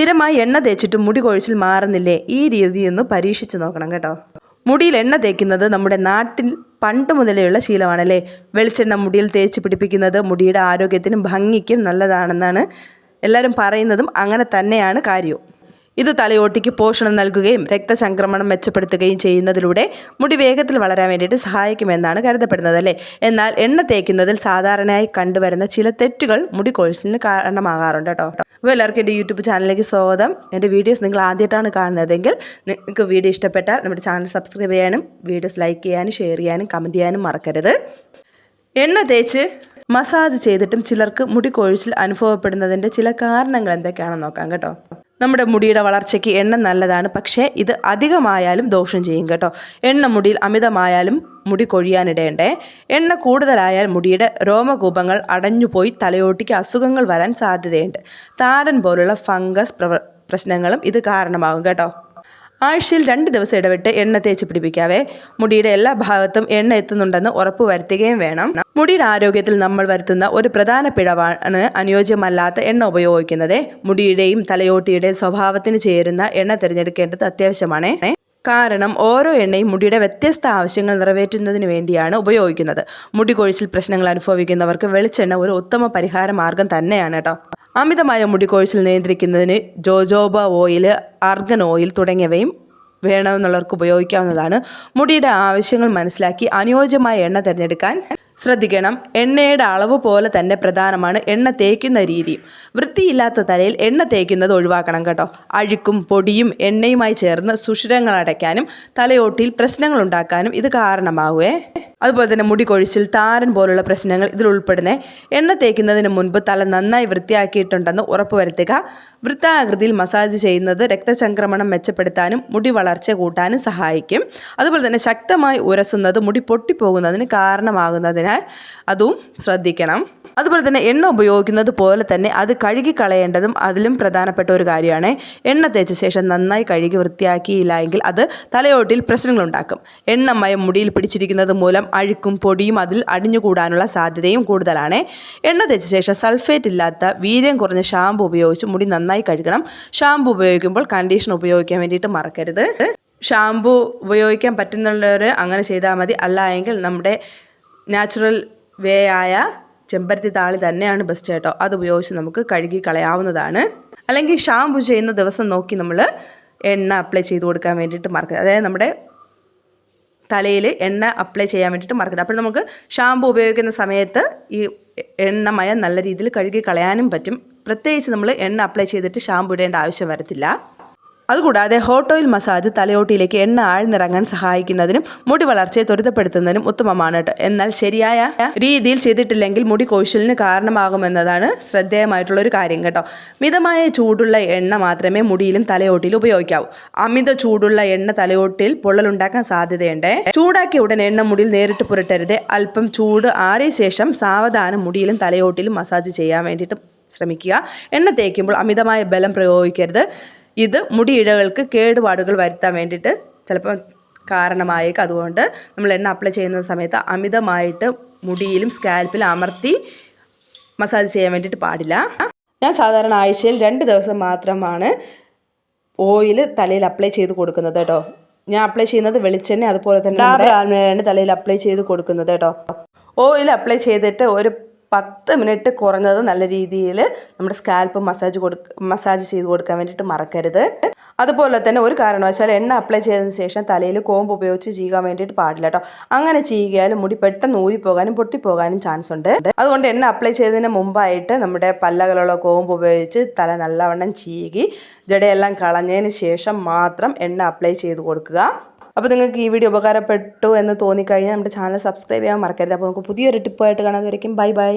സ്ഥിരമായി എണ്ണ തേച്ചിട്ട് മുടി കൊഴിച്ചിൽ മാറുന്നില്ലേ? ഈ രീതി ഒന്ന് പരീക്ഷിച്ച് നോക്കണം കേട്ടോ. മുടിയിൽ എണ്ണ തേക്കുന്നത് നമ്മുടെ നാട്ടിൽ പണ്ട് മുതലേയുള്ള ശീലമാണല്ലേ? വെളിച്ചെണ്ണ മുടിയിൽ തേച്ച് പിടിപ്പിക്കുന്നത് മുടിയുടെ ആരോഗ്യത്തിനും ഭംഗിക്കും നല്ലതാണെന്നാണ് എല്ലാവരും പറയുന്നതും അങ്ങനെ തന്നെയാണ് കാര്യവും. ഇത് തലയോട്ടിക്ക് പോഷണം നൽകുകയും രക്തചംക്രമണം മെച്ചപ്പെടുത്തുകയും ചെയ്യുന്നതിലൂടെ മുടി വേഗത്തിൽ വളരാൻ വേണ്ടിയിട്ട് സഹായിക്കുമെന്നാണ് കരുതപ്പെടുന്നത് അല്ലേ? എന്നാൽ എണ്ണ തേക്കുന്നതിൽ സാധാരണയായി കണ്ടുവരുന്ന ചില തെറ്റുകൾ മുടി കൊഴിച്ചിലിന് കാരണമാകാറുണ്ട് കേട്ടോ. അപ്പോൾ എല്ലാവർക്കും എന്റെ യൂട്യൂബ് ചാനലിലേക്ക് സ്വാഗതം. എന്റെ വീഡിയോസ് നിങ്ങൾ ആദ്യമായിട്ടാണ് കാണുന്നതെങ്കിൽ നിങ്ങൾക്ക് വീഡിയോ ഇഷ്ടപ്പെട്ടാൽ നമ്മുടെ ചാനൽ സബ്സ്ക്രൈബ് ചെയ്യാനും വീഡിയോസ് ലൈക്ക് ചെയ്യാനും ഷെയർ ചെയ്യാനും കമന്റ് ചെയ്യാനും മറക്കരുത്. എണ്ണ തേച്ച് മസാജ് ചെയ്തിട്ടും ചിലർക്ക് മുടി കൊഴിച്ചിൽ അനുഭവപ്പെടുന്നതിന്റെ ചില കാരണങ്ങൾ എന്തൊക്കെയാണെന്ന് നോക്കാം കേട്ടോ. നമ്മുടെ മുടിയുടെ വളർച്ചയ്ക്ക് എണ്ണ നല്ലതാണ്. പക്ഷേ ഇത് അധികമായാലും ദോഷം ചെയ്യും കേട്ടോ. എണ്ണ മുടിയിൽ അമിതമായാലും മുടി കൊഴിയാനിടയുണ്ടേ. എണ്ണ കൂടുതലായാൽ മുടിയുടെ രോമകൂപങ്ങൾ അടഞ്ഞുപോയി തലയോട്ടിക്ക് അസുഖങ്ങൾ വരാൻ സാധ്യതയുണ്ട്. താരൻ പോലുള്ള ഫംഗസ് പ്രശ്നങ്ങളും ഇത് കാരണമാകും കേട്ടോ. ആഴ്ചയിൽ രണ്ട് ദിവസം ഇടവിട്ട് എണ്ണ തേച്ച് പിടിപ്പിക്കാവേ. മുടിയുടെ എല്ലാ ഭാഗത്തും എണ്ണ എത്തുന്നുണ്ടെന്ന് ഉറപ്പ് വരുത്തുകയും വേണം. മുടിയുടെ ആരോഗ്യത്തിൽ നമ്മൾ വരുത്തുന്ന ഒരു പ്രധാന പിഴവാണ് അനുയോജ്യമല്ലാത്ത എണ്ണ ഉപയോഗിക്കുന്നത്. മുടിയുടെയും തലയോട്ടിയുടെയും സ്വഭാവത്തിന് ചേരുന്ന എണ്ണ തിരഞ്ഞെടുക്കേണ്ടത് അത്യാവശ്യമാണ്. കാരണം ഓരോ എണ്ണയും മുടിയുടെ വ്യത്യസ്ത ആവശ്യങ്ങൾ നിറവേറ്റുന്നതിന് വേണ്ടിയാണ് ഉപയോഗിക്കുന്നത്. മുടി കൊഴിച്ചിൽ പ്രശ്നങ്ങൾ അനുഭവിക്കുന്നവർക്ക് വെളിച്ചെണ്ണ ഒരു ഉത്തമ പരിഹാര മാർഗം തന്നെയാണ് കേട്ടോ. അമിതമായ മുടി കൊഴിച്ചിൽ നിയന്ത്രിക്കുന്നതിന് ജോജോബ ഓയിൽ അർഗൻ ഓയിൽ തുടങ്ങിയവയും വേണമെന്നുള്ളവർക്ക് ഉപയോഗിക്കാവുന്നതാണ്. മുടിയുടെ ആവശ്യങ്ങൾ മനസ്സിലാക്കി അനുയോജ്യമായ എണ്ണ തിരഞ്ഞെടുക്കാൻ ശ്രദ്ധിക്കണം. എണ്ണയുടെ അളവ് പോലെ തന്നെ പ്രധാനമാണ്. എണ്ണ തേക്കുന്ന രീതി. വൃത്തിയില്ലാത്ത തലയിൽ എണ്ണ തേക്കുന്നത് ഒഴിവാക്കണം കേട്ടോ. അഴുക്കും പൊടിയും എണ്ണയുമായി ചേർന്ന് സുഷിരങ്ങൾ അടയ്ക്കാനും തലയോട്ടിയിൽ പ്രശ്നങ്ങൾ ഉണ്ടാക്കാനും ഇത് കാരണമാകുവേ അതുപോലെ തന്നെ മുടി കൊഴിച്ചിൽ താരൻ പോലുള്ള പ്രശ്നങ്ങൾ ഇതിൽ ഉൾപ്പെടുന്നേ. എണ്ണ തേക്കുന്നതിന് മുൻപ് തല നന്നായി വൃത്തിയാക്കിയിട്ടുണ്ടെന്ന് ഉറപ്പുവരുത്തുക വൃത്താകൃതിയിൽ മസാജ് ചെയ്യുന്നത് രക്തചംക്രമണം മെച്ചപ്പെടുത്താനും മുടി വളർച്ച കൂട്ടാനും സഹായിക്കും. അതുപോലെ തന്നെ ശക്തമായി ഉരസുന്നത് മുടി പൊട്ടിപ്പോകുന്നതിന് കാരണമാകുന്നതിനാൽ അതും ശ്രദ്ധിക്കണം. അതുപോലെ തന്നെ എണ്ണ ഉപയോഗിക്കുന്നത് പോലെ തന്നെ അത് കഴുകി കളയേണ്ടതും അതിലും പ്രധാനപ്പെട്ട ഒരു കാര്യമാണ്. എണ്ണ തേച്ച ശേഷം നന്നായി കഴുകി വൃത്തിയാക്കിയില്ല എങ്കിൽ അത് തലയോട്ടിൽ പ്രശ്നങ്ങളുണ്ടാക്കും എണ്ണമയം മുടിയിൽ പിടിച്ചിരിക്കുന്നത് മൂലം അഴുക്കും പൊടിയും അതിൽ അടിഞ്ഞുകൂടാനുള്ള സാധ്യതയും കൂടുതലാണ്. എണ്ണ തേച്ച ശേഷം സൾഫേറ്റ് ഇല്ലാത്ത വീര്യം കുറഞ്ഞ ഷാമ്പു ഉപയോഗിച്ച് മുടി നന്നായി കഴുകണം. ഷാമ്പു ഉപയോഗിക്കുമ്പോൾ കണ്ടീഷണർ ഉപയോഗിക്കാൻ വേണ്ടിയിട്ട് മറക്കരുത്. ഷാമ്പു ഉപയോഗിക്കാൻ പറ്റുന്നുള്ളവർ അങ്ങനെ ചെയ്താൽ മതി. അല്ല എങ്കിൽ നമ്മുടെ നാച്ചുറൽ വേ ആയ ചെമ്പരത്തി താളി തന്നെയാണ് ബെസ്റ്റ് കേട്ടോ. അത് ഉപയോഗിച്ച് നമുക്ക് കഴുകി കളയാവുന്നതാണ്. അല്ലെങ്കിൽ ഷാമ്പു ചെയ്യുന്ന ദിവസം നോക്കി നമ്മൾ എണ്ണ അപ്ലൈ ചെയ്ത് കൊടുക്കാൻ വേണ്ടിയിട്ട് മറക്കരുത് അതായത് നമ്മുടെ തലയിൽ എണ്ണ അപ്ലൈ ചെയ്യാൻ വേണ്ടിയിട്ട് മറക്കരുത് അപ്പോൾ നമുക്ക് ഷാമ്പു ഉപയോഗിക്കുന്ന സമയത്ത് ഈ എണ്ണമയം നല്ല രീതിയിൽ കഴുകി കളയാനും പറ്റും. പ്രത്യേകിച്ച് നമ്മൾ എണ്ണ അപ്ലൈ ചെയ്തിട്ട് ഷാമ്പു ഇടേണ്ട ആവശ്യം വരത്തില്ല. അതുകൂടാതെ ഹോട്ട് ഓയിൽ മസാജ് തലയോട്ടിയിലേക്ക് എണ്ണ ആഴ്ന്നിറങ്ങാൻ സഹായിക്കുന്നതിനും മുടി വളർച്ചയെ ത്വരിതപ്പെടുത്തുന്നതിനും ഉത്തമമാണ് എന്നാൽ ശരിയായ രീതിയിൽ ചെയ്തിട്ടില്ലെങ്കിൽ മുടി കൊഴിച്ചിലിന് കാരണമാകുമെന്നതാണ് ശ്രദ്ധേയമായിട്ടുള്ള ഒരു കാര്യം കേട്ടോ. മിതമായ ചൂടുള്ള എണ്ണ മാത്രമേ മുടിയിലും തലയോട്ടിയിലും ഉപയോഗിക്കാവൂ. അമിത ചൂടുള്ള എണ്ണ തലയോട്ടിയിൽ പൊള്ളലുണ്ടാക്കാൻ സാധ്യതയുണ്ട്. ചൂടാക്കിയ ഉടൻ എണ്ണ മുടിയിൽ നേരിട്ട് പുരട്ടരുത്. അല്പം ചൂട് ആറിയ ശേഷം സാവധാനം മുടിയിലും തലയോട്ടിലും മസാജ് ചെയ്യാൻ വേണ്ടിയിട്ട് ശ്രമിക്കുക. എണ്ണ തേക്കുമ്പോൾ അമിതമായ ബലം പ്രയോഗിക്കരുത്. ഇത് മുടിയിഴകൾക്ക് കേടുപാടുകൾ വരുത്താൻ വേണ്ടിയിട്ട് ചിലപ്പോൾ കാരണമായേക്കും. അതുകൊണ്ട് നമ്മൾ എണ്ണ അപ്ലൈ ചെയ്യുന്ന സമയത്ത് അമിതമായിട്ട് മുടിയിലും സ്കാൽപ്പിലും അമർത്തി മസാജ് ചെയ്യാൻ വേണ്ടിയിട്ട് പാടില്ല. ഞാൻ സാധാരണ ആഴ്ചയിൽ രണ്ട് ദിവസം മാത്രമാണ് ഓയിൽ തലയിൽ അപ്ലൈ ചെയ്ത് കൊടുക്കുന്നത് കേട്ടോ. ഞാൻ അപ്ലൈ ചെയ്യുന്നത് വെളിച്ചെണ്ണ അതുപോലെ തന്നെ ആൽമയാണ് തലയിൽ അപ്ലൈ ചെയ്ത് കൊടുക്കുന്നത് കേട്ടോ. ഓയിൽ അപ്ലൈ ചെയ്തിട്ട് ഒരു പത്ത് മിനിറ്റ് കുറഞ്ഞത് നല്ല രീതിയിൽ നമ്മുടെ സ്കാൽപ്പ് മസാജ് കൊടുക്ക മസാജ് ചെയ്ത് കൊടുക്കാൻ വേണ്ടിയിട്ട് മറക്കരുത്. അതുപോലെ തന്നെ ഒരു കാരണവശാൽ എണ്ണ അപ്ലൈ ചെയ്തതിന് ശേഷം തലയിൽ കോമ്പ് ഉപയോഗിച്ച് ചെയ്യാൻ വേണ്ടിയിട്ട് പാടില്ല കേട്ടോ. അങ്ങനെ ചെയ്യുകയാൽ മുടി പെട്ടെന്ന് ഊരിപ്പോകാനും പൊട്ടിപ്പോകാനും ചാൻസ് ഉണ്ട്. അതുകൊണ്ട് എണ്ണ അപ്ലൈ ചെയ്തതിന് മുമ്പായിട്ട് നമ്മുടെ പല്ലകളുള്ള കോമ്പ് ഉപയോഗിച്ച് തല നല്ലവണ്ണം ചീകി ജടയെല്ലാം കളഞ്ഞതിന് ശേഷം മാത്രം എണ്ണ അപ്ലൈ ചെയ്ത് കൊടുക്കുക. അപ്പോൾ നിങ്ങൾക്ക് ഈ വീഡിയോ ഉപകാരപ്പെട്ടു എന്ന് തോന്നിക്കഴിഞ്ഞാൽ നമ്മുടെ ചാനൽ സബ്സ്ക്രൈബ് ചെയ്യാൻ മറക്കരുത്. അപ്പോൾ നമുക്ക് പുതിയൊരു ടിപ്പായിട്ട് കാണാൻ വരയ്ക്കും ബൈ ബൈ.